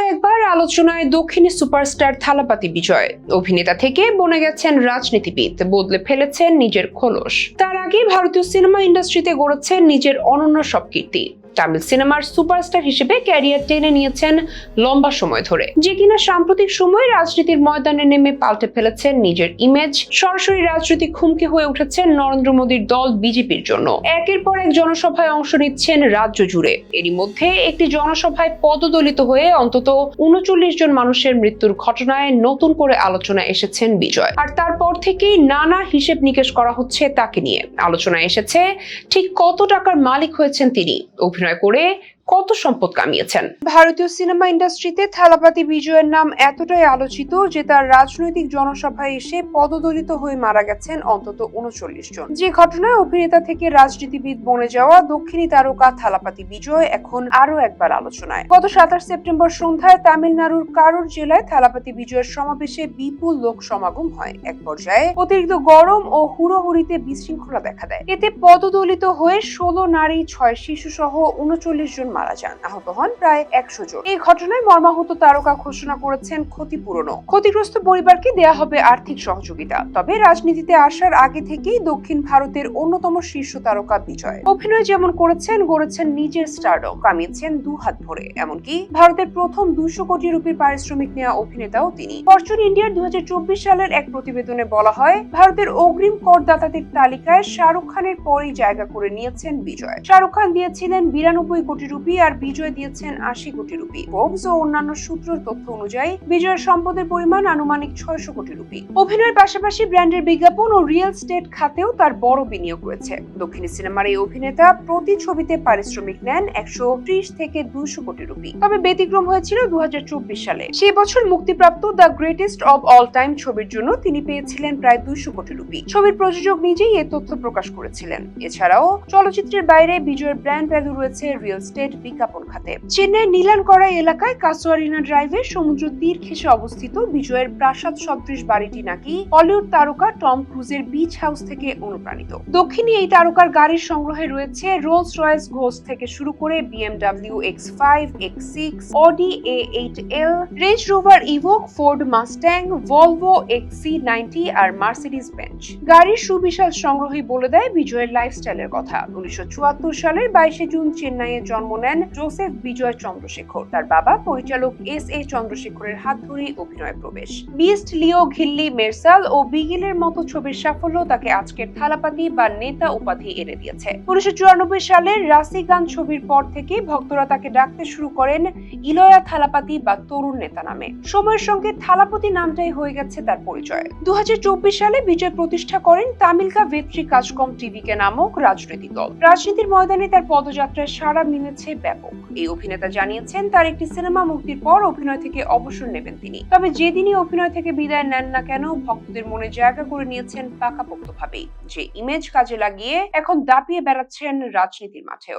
আরও একবার আলোচনায় দক্ষিণী সুপারস্টার থালাপাতি বিজয়। অভিনেতা থেকে বনে গেছেন রাজনীতিবিদ, বদলে ফেলেছেন নিজের খোলস। তার আগে ভারতীয় সিনেমা ইন্ডাস্ট্রিতে গড়েছেন নিজের অনন্য সব কীর্তি। তামিল সিনেমার সুপারস্টার হিসেবে ক্যারিয়ার টেনে নিয়েছেন লম্বা সময় ধরে। যে কিনা সাম্প্রতিক সময়ে রাজনীতির ময়দানে নেমে পাল্টে ফেলেছেন নিজের ইমেজ সরাসরি রাজনৈতিক হুমকি হয়ে উঠেছেন নরেন্দ্র মোদীর দল বিজেপির জন্য। একের পর এক জনসভায় অংশ নিচ্ছেন রাজ্য জুড়ে। এরই মধ্যে একটি জনসভায় পদদলিত হয়ে অন্তত উনচল্লিশ জন মানুষের মৃত্যুর ঘটনায় নতুন করে আলোচনা এসেছেন বিজয়। আর তারপর থেকেই নানা হিসেব নিকেশ করা হচ্ছে তাকে নিয়ে। আলোচনায় এসেছে, ঠিক কত টাকার মালিক হয়েছেন তিনি? অভিনয় করে কত সম্পদ কামিয়েছেন? ভারতীয় সিনেমা ইন্ডাস্ট্রিতে থালাপাতি বিজয়ের নাম এতটাই আলোচিত যে তার রাজনৈতিক জনসভায় এসে পদদলিত হয়ে মারা গেছেন অন্তত উনচল্লিশ জন। যে ঘটনায় অভিনেতা থেকে রাজনীতিবিদ বনে যাওয়া দক্ষিণী তারকা থালাপাতি বিজয় এখন আরও একবার আলোচনায়। গত সাতাশ সেপ্টেম্বর সন্ধ্যায় তামিলনাড়ুর কারুর জেলায় থালাপাতি বিজয়ের সমাবেশে বিপুল লোক সমাগম হয়। এক পর্যায়ে অতিরিক্ত গরম ও হুড়োহুড়িতে বিশৃঙ্খলা দেখা দেয়। এতে পদদলিত হয়ে ষোলো নারী, ছয় শিশু সহ উনচল্লিশ জন মারা যান। আহত হন প্রায় একশো জন। এই ঘটনায় মর্মাহত তারকা ঘোষণা করেছেন ক্ষতিপূরণও। ক্ষতিগ্রস্ত পরিবারকে দেয়া হবে আর্থিক সহযোগিতা। তবে রাজনীতিতে আসার আগে থেকেই দক্ষিণ ভারতের অন্যতম শীর্ষ তারকা বিজয়। অভিনয় যেমন করেছেন, গড়েছেন নিজের স্টারডম। কামিয়েছেন দু হাত ভরে। এমনকি ভারতের প্রথম দুশো কোটি রুপির পারিশ্রমিক নেওয়া অভিনেতাও তিনি। ফরচুন ইন্ডিয়ার দুই হাজার চব্বিশ সালের এক প্রতিবেদনে বলা হয়, ভারতের অগ্রিম করদাতাদের তালিকায় শাহরুখ খানের পরেই জায়গা করে নিয়েছেন বিজয়। শাহরুখ খান দিয়েছিলেন বিরানব্বই কোটি রুপি আর বিজয় দিয়েছেন আশি কোটি রুপি। ফোর্বস ও অন্যান্য সূত্রের তথ্য অনুযায়ী বিজয়ের সম্পদের পরিমাণ আনুমানিক ছয়শো কোটি রুপি। অভিনয়ের পাশাপাশি ব্র্যান্ডের বিজ্ঞাপন ও রিয়েল স্টেট খাতেও তার বড় বিনিয়োগ রয়েছে। দক্ষিণী সিনেমার এই অভিনেতা প্রতি ছবিতে পারিশ্রমিক নেন একশো ত্রিশ থেকে দুশো কোটি রুপি। তবে ব্যতিক্রম হয়েছিল দু হাজার চব্বিশ সালে। সেই বছর মুক্তিপ্রাপ্ত the greatest of all time ছবির জন্য তিনি পেয়েছিলেন প্রায় দুশো কোটি রুপি। ছবির প্রযোজক নিজেই এ তথ্য প্রকাশ করেছিলেন। এছাড়াও চলচ্চিত্রের বাইরে বিজয়ের ব্র্যান্ড ভ্যালু রয়েছে রিয়েল স্টেট বিজ্ঞাপন খাতে। চেন্নাই নীলানকড়া এলাকায় কাসোয়ারিনা ড্রাইভে সমুদ্র তীর ঘেঁষে অবস্থিত বিজয়ের প্রাসাদ সদৃশ বাড়িটি নাকি হলিউড তারকা টম ক্রুজের বিচ হাউস থেকে অনুপ্রাণিত। দক্ষিণী এই তারকার গাড়ির সংগ্রহে রয়েছে রোলস রয়েস ঘোষ থেকে শুরু করে BMW X five X six Audi A eight L Range Rover Evoque Ford Mustang Volvo X C ninety R Mercedes Benz গাড়ির সুবিশাল সংগ্রহই বলে দেয় বিজয়ের লাইফস্টাইলের কথা। উনিশশো চুয়াত্তর সালের বাইশে জুন চেন্নাইয়ে জন্ম নেন জোসেফ বিজয় চন্দ্রশেখর। তার বাবা পরিচালক এস এ চন্দ্রশেখরের হাত ধরেই অভিনয় প্রবেশ। বিস্ট লিও ঘিল্লি মেরসাল ও বিগিলের মতো ছবির সাফল্য তাকে আজকের থালাপাতি বা নেতা উপাধি এনে দিয়েছে। উনিশশো চুরানব্বই সালের রাসি গান ছবির পর থেকে ভক্তরা তাকে ডাকতে শুরু করেন ইলয়া থালাপাতি বা তরুণ নেতা নামে। সময়ের সঙ্গে থালাপতি নামটাই হয়ে গেছে তার পরিচয়। দু হাজার চব্বিশ সালে বিজয় প্রতিষ্ঠা করেন তামিলকা ভেত্রী কাজকম টিভিকে নামক রাজনৈতিক দল। রাজনীতির ময়দানে তার পদযাত্রায় সাড়া মিলেছে ব্যাপক। এই অভিনেতা জানিয়েছেন, তার একটি সিনেমা মুক্তির পর অভিনয় থেকে অবসর নেবেন তিনি। তবে যেদিনই অভিনয় থেকে বিদায় নেন না কেন, ভক্তদের মনে জায়গা করে নিয়েছেন পাকাপোক্ত পাকাপোক্তভাবেই। যে ইমেজ কাজে লাগিয়ে এখন দাপিয়ে বেড়াচ্ছেন রাজনীতির মাঠেও।